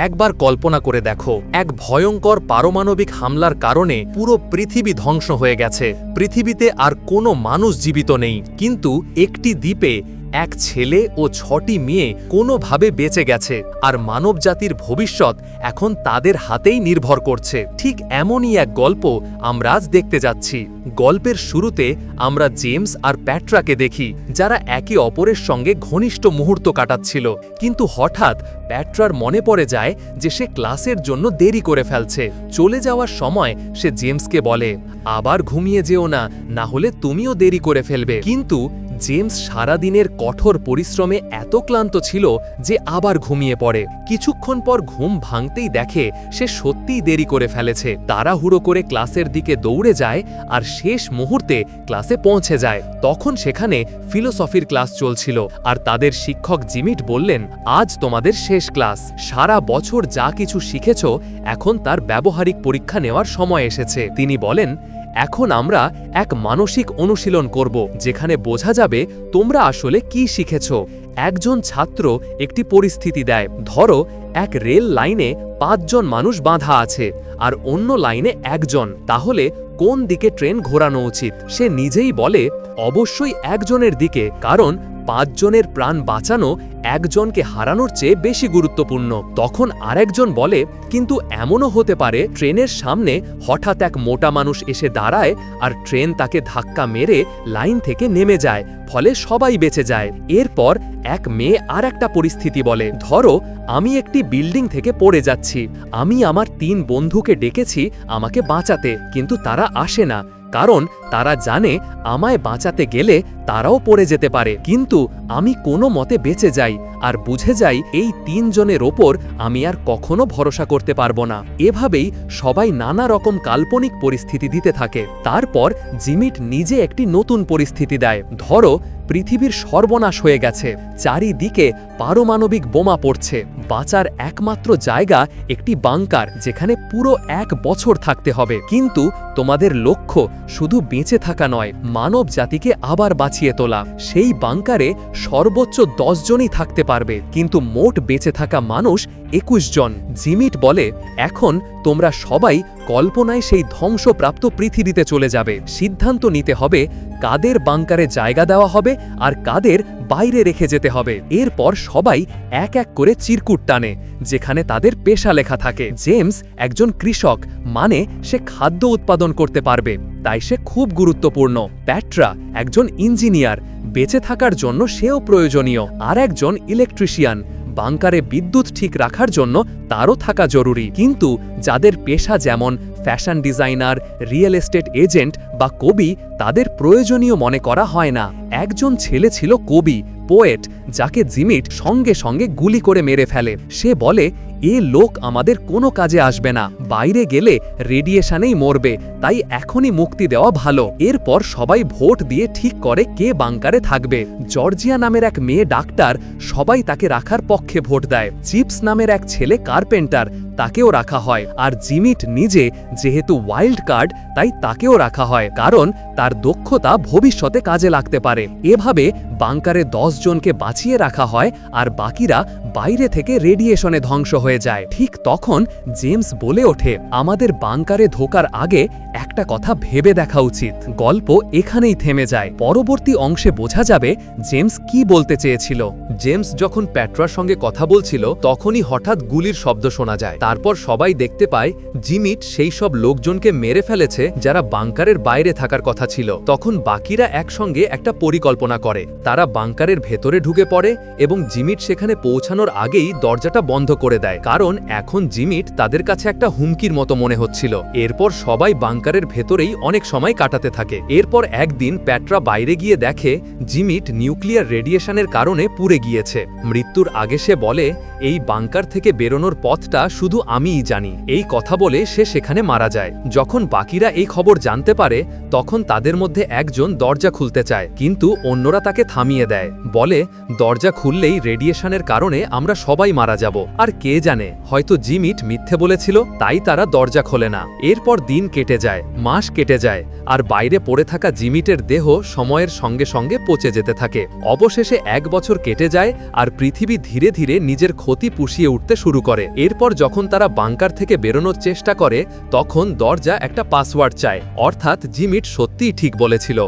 একবার কল্পনা করে দেখো, এক ভয়ঙ্কর পারমাণবিক হামলার কারণে পুরো পৃথিবী ধ্বংস হয়ে গেছে। পৃথিবীতে আর কোনো মানুষ জীবিত নেই। কিন্তু একটি দ্বীপে এক ছেলে ও ছটি মেয়ে কোনোভাবে বেঁচে গেছে, আর মানবজাতির ভবিষ্যৎ এখন তাদের হাতেই নির্ভর করছে। ঠিক এমনই এক গল্প আমরা আজ দেখতে যাচ্ছি। গল্পের শুরুতে আমরা জেমস আর প্যাট্রাকে দেখি, যারা একে অপরের সঙ্গে ঘনিষ্ঠ মুহূর্ত কাটাচ্ছিল। কিন্তু হঠাৎ প্যাট্রার মনে পড়ে যায় যে সে ক্লাসের জন্য দেরি করে ফেলছে। চলে যাওয়ার সময় সে জেমসকে বলে, আবার ঘুমিয়ে যেও না না হলে তুমিও দেরি করে ফেলবে। কিন্তু জেমস সারাদিনের কঠোর পরিশ্রমে এত ক্লান্ত ছিল যে আবার ঘুমিয়ে পড়ে। কিছুক্ষণ পর ঘুম ভাঙতেই দেখে সে সত্যিই দেরি করে ফেলেছে। তাড়াহুড়ো করে ক্লাসের দিকে দৌড়ে যায় আর শেষ মুহূর্তে ক্লাসে পৌঁছে যায়। তখন সেখানে ফিলোসফির ক্লাস চলছিল আর তাদের শিক্ষক জিমিট বললেন, আজ তোমাদের শেষ ক্লাস। সারা বছর যা কিছু শিখেছ, এখন তার ব্যবহারিক পরীক্ষা নেওয়ার সময় এসেছে। তিনি বলেন এখন আমরা এক মানসিক অনুশীলন করব, যেখানে বোঝা যাবে তোমরা আসলে কি শিখেছ। একজন ছাত্র একটি পরিস্থিতি দেয়। ধরো, এক রেল লাইনে পাঁচজন মানুষ বাঁধা আছে, আর অন্য লাইনে একজন। তাহলে কোন দিকে ট্রেন ঘোরানো উচিত? সে নিজেই বলে, অবশ্যই একজনের দিকে। কারণ পাঁচজনের প্রাণ বাঁচানো একজনকে হারানোর চেয়ে বেশি গুরুত্বপূর্ণ। তখন আরেকজন বলে, কিন্তু এমনও হতে পারে, ট্রেনের সামনে হঠাৎ এক মোটা মানুষ এসে দাঁড়ায় আর ট্রেন তাকে ধাক্কা মেরে লাইন থেকে নেমে যায়, ফলে সবাই বেঁচে যায়। এরপর এক মেয়ে আর একটা পরিস্থিতি বলে, ধরো, আমি একটি বিল্ডিং থেকে পড়ে যাচ্ছি। আমি আমার তিন বন্ধুকে ডেকেছি আমাকে বাঁচাতে, কিন্তু তারা আসে না। কারণ তারা জানে আমায় বাঁচাতে গেলে তারাও পড়ে যেতে পারে। কিন্তু আমি কোনো মতে বেঁচে যাই আর বুঝে যাই এই তিনজনের ওপর আমি আর কখনো ভরসা করতে পারব না। এভাবেই সবাই নানা রকম কাল্পনিক পরিস্থিতি দিতে থাকে। তারপর জিমিট নিজে একটি নতুন পরিস্থিতি দেয়। ধরো, পৃথিবীর সর্বনাশ হয়ে গেছে। চারিদিকে পারমাণবিক বোমা পড়ছে। বাঁচার একমাত্র জায়গা একটি বাংকার, যেখানে পুরো এক বছর থাকতে হবে। কিন্তু তোমাদের লক্ষ্য শুধু বেঁচে থাকা নয়, মানব জাতিকে আবার বাঁচিয়ে তোলা। সেই বাংকারে সর্বোচ্চ দশ জনই থাকতে পারবে, কিন্তু মোট বেঁচে থাকা মানুষ একুশ জন। জিমিট বলে, এখন তোমরা সবাই কল্পনায় সেই ধ্বংসপ্রাপ্ত পৃথিবীতে চলে যাবে। সিদ্ধান্ত নিতে হবে কাদের বাংকারে জায়গা দেওয়া হবে আর কাদের বাইরে রেখে যেতে হবে। এরপর সবাই এক এক করে চিরকুট টানে, যেখানে তাদের পেশা লেখা থাকে। জেমস একজন কৃষক মানে সে খাদ্য উৎপাদন করতে পারবে, তাই সে খুব গুরুত্বপূর্ণ। প্যাট্রা একজন ইঞ্জিনিয়ার, বেঁচে থাকার জন্য সেও প্রয়োজনীয়। আর একজন ইলেকট্রিশিয়ান বাংকারে বিদ্যুৎ ঠিক রাখার জন্য তারও থাকা জরুরি। কিন্তু যাদের পেশা যেমন fashion designer, real estate agent বা কবি, তাদের প্রয়োজনীয় মনে করা হয় না। একজন ছেলে ছিল কবি, পোয়েট, যাকে জিমিট সঙ্গে সঙ্গে গুলি করে মেরে ফেলে। সে বলে এ লোক আমাদের কোনো কাজে আসবে না। বাইরে গেলে রেডিয়েশনেই মরবে, তাই এখনই মুক্তি দেওয়া ভালো। এরপর সবাই ভোট দিয়ে ঠিক করে কে বাংকারে থাকবে। জর্জিয়া নামের এক মেয়ে ডাক্তার সবাই তাকে রাখার পক্ষে ভোট দেয়। চিপস নামের এক ছেলে কার্পেন্টার, তাকেও রাখা হয়। আর জিমিট নিজে যেহেতু ওয়াইল্ড কার্ড, তাই তাকেও রাখা হয়। কারণ তার দক্ষতা ভবিষ্যতে কাজে লাগতে পারে। এভাবে বাংকারে দশ জনকে বাঁচিয়ে রাখা হয়, আর বাকিরা বাইরে থেকে রেডিয়েশনে ধ্বংস হয়ে যায়। ঠিক তখন জেমস বলে ওঠে, আমাদের বাংকারে ঢোকার আগে একটা কথা ভেবে দেখা উচিত। গল্প এখানেই থেমে যায়। পরবর্তী অংশে বোঝা যাবে জেমস কি বলতে চেয়েছিল। জেমস যখন প্যাট্রার সঙ্গে কথা বলছিল, তখনই হঠাৎ গুলির শব্দ শোনা যায়। তারপর সবাই দেখতে পায়, জিমিট সেই সব লোকজনকে মেরে ফেলেছে যারা বাংকারের বাইরে থাকার কথা ছিল। তখন বাকিরা একসঙ্গে একটা পরিকল্পনা করে। তারা বাংকারের ভেতরে ঢুকে পড়ে এবং জিমিট সেখানে পৌঁছানোর আগেই দরজাটা বন্ধ করে দেয়। কারণ এখন জিমিট তাদের কাছে একটা হুমকির মতো মনে হচ্ছিল। এরপর সবাই বাংকারের ভেতরেই অনেক সময় কাটাতে থাকে। এরপর একদিন প্যাট্রা বাইরে গিয়ে দেখে জিমিট নিউক্লিয়ার রেডিয়েশনের কারণে পুড়ে গিয়েছে। মৃত্যুর আগে সে বলে, এই বাংকার থেকে বেরোনোর পথটা শুধু আমিই জানি। এই কথা বলে সে সেখানে মারা যায়। যখন বাকিরা এই খবর জানতে পারে, তখন তাদের মধ্যে একজন দরজা খুলতে চায়, কিন্তু অন্যরা তাকে থামিয়ে দেয়। বলে, দরজা খুললেই রেডিয়েশনের কারণে আমরা সবাই মারা যাব। আর কে জানে, হয়তো জিমিট মিথ্যে বলেছিল, তাই তারা দরজা খোলে না। এরপর দিন কেটে যায়, মাস কেটে যায়, আর বাইরে পড়ে থাকা জিমিটের দেহ সময়ের সঙ্গে সঙ্গে পচে যেতে থাকে। অবশেষে এক বছর কেটে যায়, আর পৃথিবী ধীরে ধীরে নিজের ক্ষতি পুষিয়ে উঠতে শুরু করে। এরপর যখন তারা বাংকার থেকে বেরোনোর চেষ্টা করে, তখন দরজা একটা পাসওয়ার্ড চায়, অর্থাৎ জিমিট সত্যিই ঠিক বলেছিল।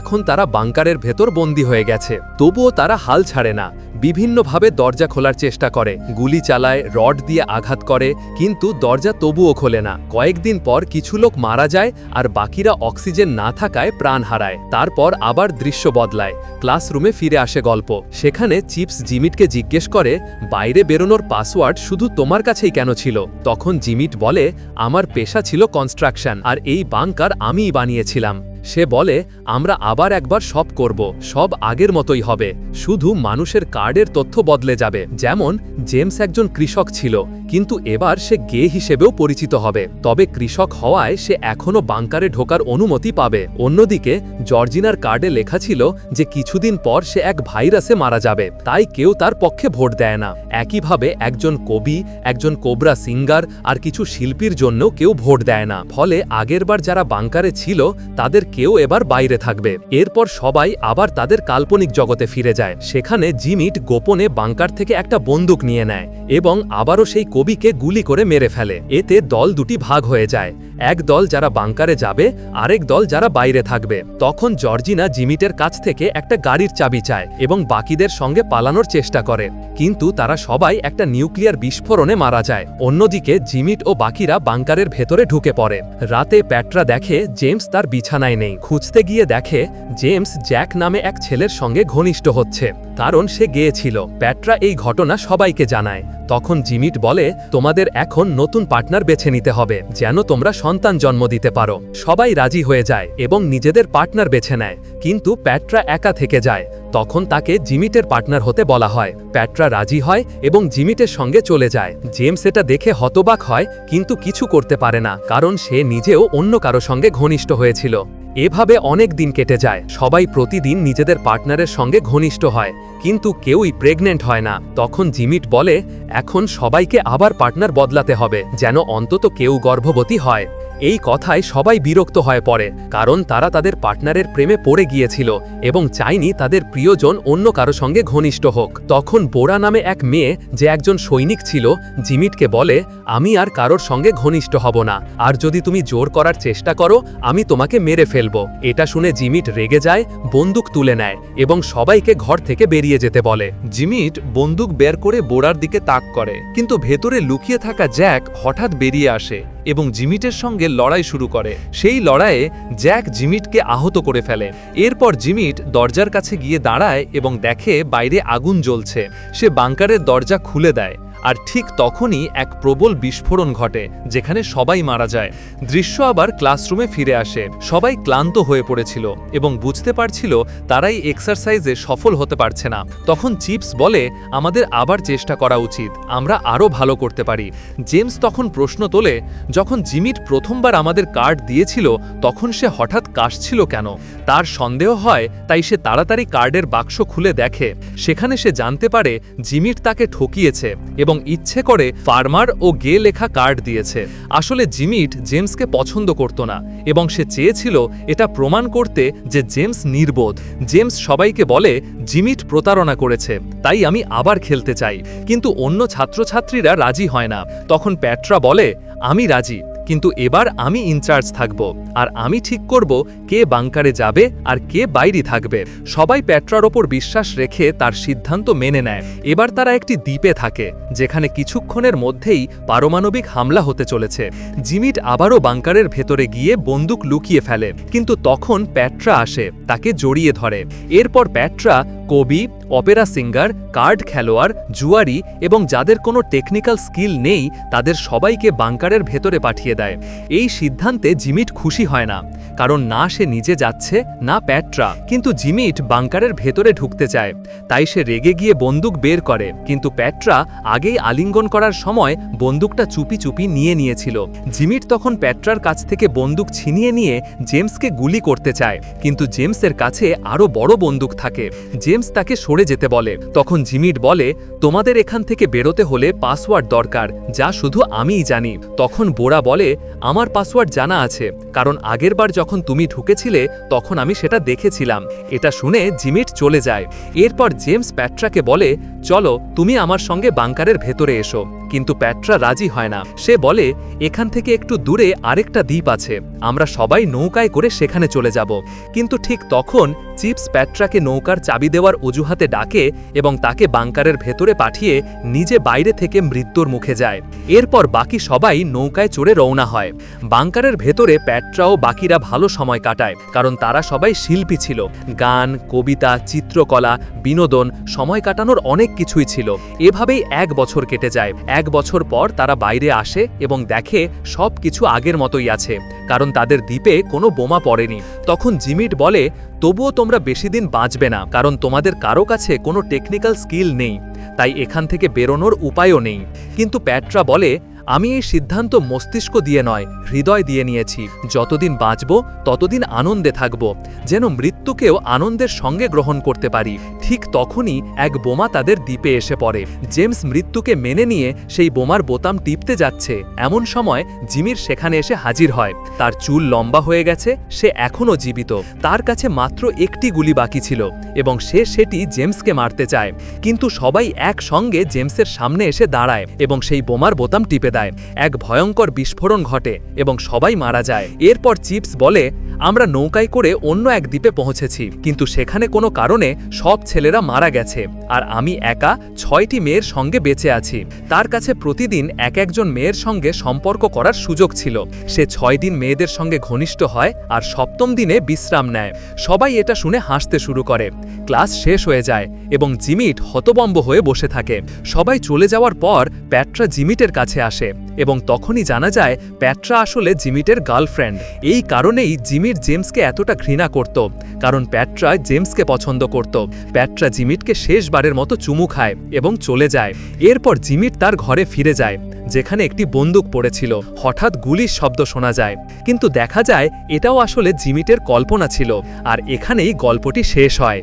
এখন তারা বাংকারের ভেতর বন্দী হয়ে গেছে। তবুও তারা হাল ছাড়ে না। বিভিন্নভাবে দরজা খোলার চেষ্টা করে। গুলি চালায়, রড দিয়ে আঘাত করে, কিন্তু দরজা তবুও খোলে না। কয়েকদিন পর কিছু লোক মারা যায় আর বাকিরা অক্সিজেন না থাকায় প্রাণ হারায়। তারপর আবার দৃশ্য বদলায়। ক্লাসরুমে ফিরে আসে গল্প। সেখানে চিপস জিমিটকে জিজ্ঞেস করে, বাইরে বেরোনোর পাসওয়ার্ড শুধু তোমার কাছেই কেন ছিল? তখন জিমিট বলে, আমার পেশা ছিল কনস্ট্রাকশন, আর এই বাংকার আমিই বানিয়েছিলাম। সে বলে, আমরা আবার একবার সব করব, সব আগের মতোই হবে। শুধু মানুষের কার্ডের তথ্য বদলে যাবে। যেমন, জেমস একজন কৃষক ছিল, কিন্তু এবার সে গে হিসেবেও পরিচিত হবে। তবে কৃষক হওয়ায় সে এখনও বাংকারে ঢোকার অনুমতি পাবে। অন্যদিকে, জর্জিনার কার্ডে লেখা ছিল যে কিছুদিন পর সে এক ভাইরাসে মারা যাবে। তাই কেউ তার পক্ষে ভোট দেয় না। একইভাবে একজন কবি, একজন কোবরা সিঙ্গার আর কিছু শিল্পীর জন্য কেউ ভোট দেয় না। ফলে আগেরবার যারা বাংকারে ছিল, তাদের কেউ এবার বাইরে থাকবে। এরপর সবাই আবার তাদের কাল্পনিক জগতে ফিরে যায়। সেখানে জিমিট গোপনে বাংকার থেকে একটা বন্দুক নিয়ে নেয় এবং আবারও সেই কবিকে গুলি করে মেরে ফেলে। এতে দল দুটি ভাগ হয়ে যায়। এক দল যারা বাংকারে যাবে, আরেক দল যারা বাইরে থাকবে। তখন জর্জিনা জিমিটের কাছ থেকে একটা গাড়ির চাবি চায় এবং বাকিদের সঙ্গে পালানোর চেষ্টা করে। কিন্তু তারা সবাই একটা নিউক্লিয়ার বিস্ফোরণে মারা যায়। অন্যদিকে জিমিট ও বাকিরা বাংকারের ভেতরে ঢুকে পড়ে। রাতে প্যাট্রা দেখে জেমস তার বিছানায় নেই। খুঁজতে গিয়ে দেখে জেমস জ্যাক নামে এক ছেলের সঙ্গে ঘনিষ্ঠ হচ্ছে। কারণ সে গিয়েছিল। প্যাট্রা এই ঘটনা সবাইকে জানায়। তখন জিমিট বলে, তোমাদের এখন নতুন পার্টনার বেছে নিতে হবে। যেন তোমরা সন্তান জন্ম দিতে পারো। সবাই রাজি হয়ে যায় এবং নিজেদের পার্টনার বেছে নেয়। কিন্তু প্যাট্রা একা থেকে যায়। তখন তাকে জিমিটের পার্টনার হতে বলা হয়। প্যাট্রা রাজি হয় এবং জিমিটের সঙ্গে চলে যায়। জেমস এটা দেখে হতবাক হয়, কিন্তু কিছু করতে পারে না, কারণ সে নিজেও অন্য কারও সঙ্গে ঘনিষ্ঠ হয়েছিল। এভাবে অনেক দিন কেটে যায়। সবাই প্রতিদিন নিজেদের পার্টনারের সঙ্গে ঘনিষ্ঠ হয়, কিন্তু কেউই প্রেগনেন্ট হয় না। তখন জিমিট বলে, এখন সবাইকে আবার পার্টনার বদলাতে হবে, যেন অন্তত কেউ গর্ভবতী হয়। এই কথায় সবাই বিরক্ত হয়ে পড়ে, কারণ তারা তাদের পার্টনারের প্রেমে পড়ে গিয়েছিল এবং চায়নি তাদের প্রিয়জন অন্য কারও সঙ্গে ঘনিষ্ঠ হোক। তখন বোরা নামে এক মেয়ে যে একজন সৈনিক ছিল, জিমিটকে বলে, আমি আর কারোর সঙ্গে ঘনিষ্ঠ হব না, আর যদি তুমি জোর করার চেষ্টা করো, আমি তোমাকে মেরে ফেলব। এটা শুনে জিমিট রেগে যায়, বন্দুক তুলে নেয় এবং সবাইকে ঘর থেকে বেরিয়ে যেতে বলে। জিমিট বন্দুক বের করে বোড়ার দিকে তাক করে, কিন্তু ভেতরে লুকিয়ে থাকা জ্যাক হঠাৎ বেরিয়ে আসে। এবং জিমিটের সঙ্গে লড়াই শুরু করে। সেই লড়াইয়ে জ্যাক জিমিটকে আহত করে ফেলে। এরপর জিমিট দরজার কাছে গিয়ে দাঁড়ায় এবং দেখে বাইরে আগুন জ্বলছে। সে বাংকারের দরজা খুলে দেয়। আর ঠিক তখনই এক প্রবল বিস্ফোরণ ঘটে, যেখানে সবাই মারা যায়। দৃশ্য আবার ক্লাসরুমে ফিরে আসে। সবাই ক্লান্ত হয়ে পড়েছিল এবং বুঝতে পারছিল তারাই এক্সারসাইজে সফল হতে পারছে না। তখন চিপস বলে, আমাদের আবার চেষ্টা করা উচিত। আমরা আরও ভালো করতে পারি। জেমস তখন প্রশ্ন তোলে, যখন জিমিট প্রথমবার আমাদের কার্ড দিয়েছিল, তখন সে হঠাৎ কাশছিল কেন? তার সন্দেহ হয়, তাই সে তাড়াতাড়ি কার্ডের বাক্স খুলে দেখে। সেখানে সে জানতে পারে, জিমিট তাকে ঠকিয়েছে এবং ইচ্ছে করে ফার্মার ও গে লেখা কার্ড দিয়েছে। আসলে জিমিট জেমসকে পছন্দ করত না, এবং সে চেয়েছিল এটা প্রমাণ করতে যে জেমস নির্বোধ। জেমস সবাইকে বলে, জিমিট প্রতারণা করেছে, তাই আমি আবার খেলতে চাই। কিন্তু অন্য ছাত্রছাত্রীরা রাজি হয় না। তখন প্যাট্রা বলে, আমি রাজি। কিন্তু এবার আমি ইনচার্জ থাকব, আর আমি ঠিক করব কে বাংকারে যাবে আর কে বাইরে থাকবে। সবাই প্যাট্রার ওপর বিশ্বাস রেখে তার সিদ্ধান্ত মেনে নেয়। এবার তারা একটি দ্বীপে থাকে, যেখানে কিছুক্ষণের মধ্যেই পারমাণবিক হামলা হতে চলেছে। জিমিট আবারও বাংকারের ভেতরে গিয়ে বন্দুক লুকিয়ে ফেলে, কিন্তু তখন প্যাট্রা আসে, তাকে জড়িয়ে ধরে। এরপর প্যাট্রা কবি, অপেরা সিঙ্গার, কার্ড খেলোয়াড়, জুয়ারি এবং যাদের কোনো টেকনিক্যাল স্কিল নেই, তাদের সবাইকে বাংকারের ভেতরে পাঠিয়ে দেয়। এই সিদ্ধান্তে জিমিট খুশি হয় না, কারণ না সে নিজে যাচ্ছে, না প্যাট্রা। কিন্তু জিমিট বাংকারের ভেতরে ঢুকতে চায়, তাই সে রেগে গিয়ে বন্দুক বের করে। কিন্তু প্যাট্রা আগেই আলিঙ্গন করার সময় বন্দুকটা চুপি চুপি নিয়ে নিয়েছিল। জিমিট তখন প্যাট্রার কাছ থেকে বন্দুক ছিনিয়ে নিয়ে জেমসকে গুলি করতে চায়। কিন্তু জেমসের কাছে আরও বড় বন্দুক থাকে। জেমস তাকে সরে যেতে বলে। তখন জিমিট বলে, তোমাদের এখান থেকে বেরোতে হলে পাসওয়ার্ড দরকার, যা শুধু আমিই জানি। তখন বোরা বলে, আমার পাসওয়ার্ড জানা আছে, কারণ আগেরবার যখন তুমি ঢুকেছিলে, তখন আমি সেটা দেখেছিলাম। এটা শুনে জিমিট চলে যায়। এরপর জেমস প্যাট্রাকে বলে, চলো, তুমি আমার সঙ্গে বাংকারের ভেতরে এসো। কিন্তু প্যাট্রা রাজি হয় না। সে বলে, এখান থেকে একটু দূরে আরেকটা দ্বীপ আছে। আমরা সবাই নৌকায় করে সেখানে চলে যাব। কিন্তু ঠিক তখন চিপস প্যাট্রাকে নৌকার চাবি দেওয়ার অজুহাতে ডাকে এবং তাকে বাংকারের ভেতরে পাঠিয়ে নিজে বাইরে থেকে মৃত্যুর মুখে যায়। এরপর বাকি সবাই নৌকায় চড়ে রওনা হয়। বাংকারের ভেতরে প্যাট্রা ও বাকিরা ভালো সময় কাটায়, কারণ তারা সবাই শিল্পী ছিল। গান, কবিতা, চিত্রকলা, বিনোদন, সময় কাটানোর অনেক কিছুই ছিল। এভাবেই এক বছর কেটে যায়। এক বছর পর তারা বাইরে আসে এবং দেখে সব কিছু আগের মতোই আছে, কারণ তাদের দ্বীপে কোনো বোমা পড়েনি। তখন জিমিট বলে, তবুও তোমরা বেশি দিন বাঁচবে না, কারণ তোমাদের কারও কাছে কোনো টেকনিক্যাল স্কিল নেই, তাই এখান থেকে বেরোনোর উপায়ও নেই। কিন্তু প্যাট্রা বলে আমি এই সিদ্ধান্ত মস্তিষ্ক দিয়ে নয়, হৃদয় দিয়ে নিয়েছি। যতদিন বাঁচব, ততদিন আনন্দে থাকব, যেন মৃত্যুকেও আনন্দের সঙ্গে গ্রহণ করতে পারি। ঠিক তখনই এক বোমা তাদের দ্বীপে এসে পড়ে। জেমস মৃত্যুকে মেনে নিয়ে সেই বোমার বোতাম টিপতে যাচ্ছে। এমন সময় জিমির সেখানে এসে হাজির হয়। তার চুল লম্বা হয়ে গেছে, সে এখনও জীবিত। তার কাছে মাত্র একটি গুলি বাকি ছিল এবং সে সেটি জেমসকে মারতে চায়। কিন্তু সবাই একসঙ্গে জেমসের সামনে এসে দাঁড়ায় এবং সেই বোমার বোতাম টিপে দেয়। এক ভয়ঙ্কর বিস্ফোরণ ঘটে এবং সবাই মারা যায়। এরপর চিপস বলে, আমরা নৌকায় করে অন্য এক দ্বীপে পৌঁছেছি, কিন্তু সেখানে কোনো কারণে সব ছেলেরা মারা গেছে, আর আমি একা ছয়টি মেয়ের সঙ্গে বেঁচে আছি। তার কাছে প্রতিদিন এক একজন মেয়ের সঙ্গে সম্পর্ক করার সুযোগ ছিল। সে ছয় দিন মেয়েদের সঙ্গে ঘনিষ্ঠ হয় আর সপ্তম দিনে বিশ্রাম নেয়। সবাই এটা শুনে হাসতে শুরু করে। ক্লাস শেষ হয়ে যায় এবং জিমিট হতবম্ব হয়ে বসে থাকে। সবাই চলে যাওয়ার পর প্যাট্রা জিমিটের কাছে আসে। এবং তখনই জানা যায় প্যাট্রা আসলে জিমিটের গার্লফ্রেন্ড। এই কারণেই জিমির জেমসকে এতটা ঘৃণা করত, কারণ প্যাট্রা জেমসকে পছন্দ করত। প্যাট্রা জিমিটকে শেষবারের মতো চুমু খায় এবং চলে যায়। এরপর জিমিট তার ঘরে ফিরে যায়, যেখানে একটি বন্দুক পড়েছিল। হঠাৎ গুলির শব্দ শোনা যায়। কিন্তু দেখা যায় এটাও আসলে জিমিটের কল্পনা ছিল, আর এখানেই গল্পটি শেষ হয়।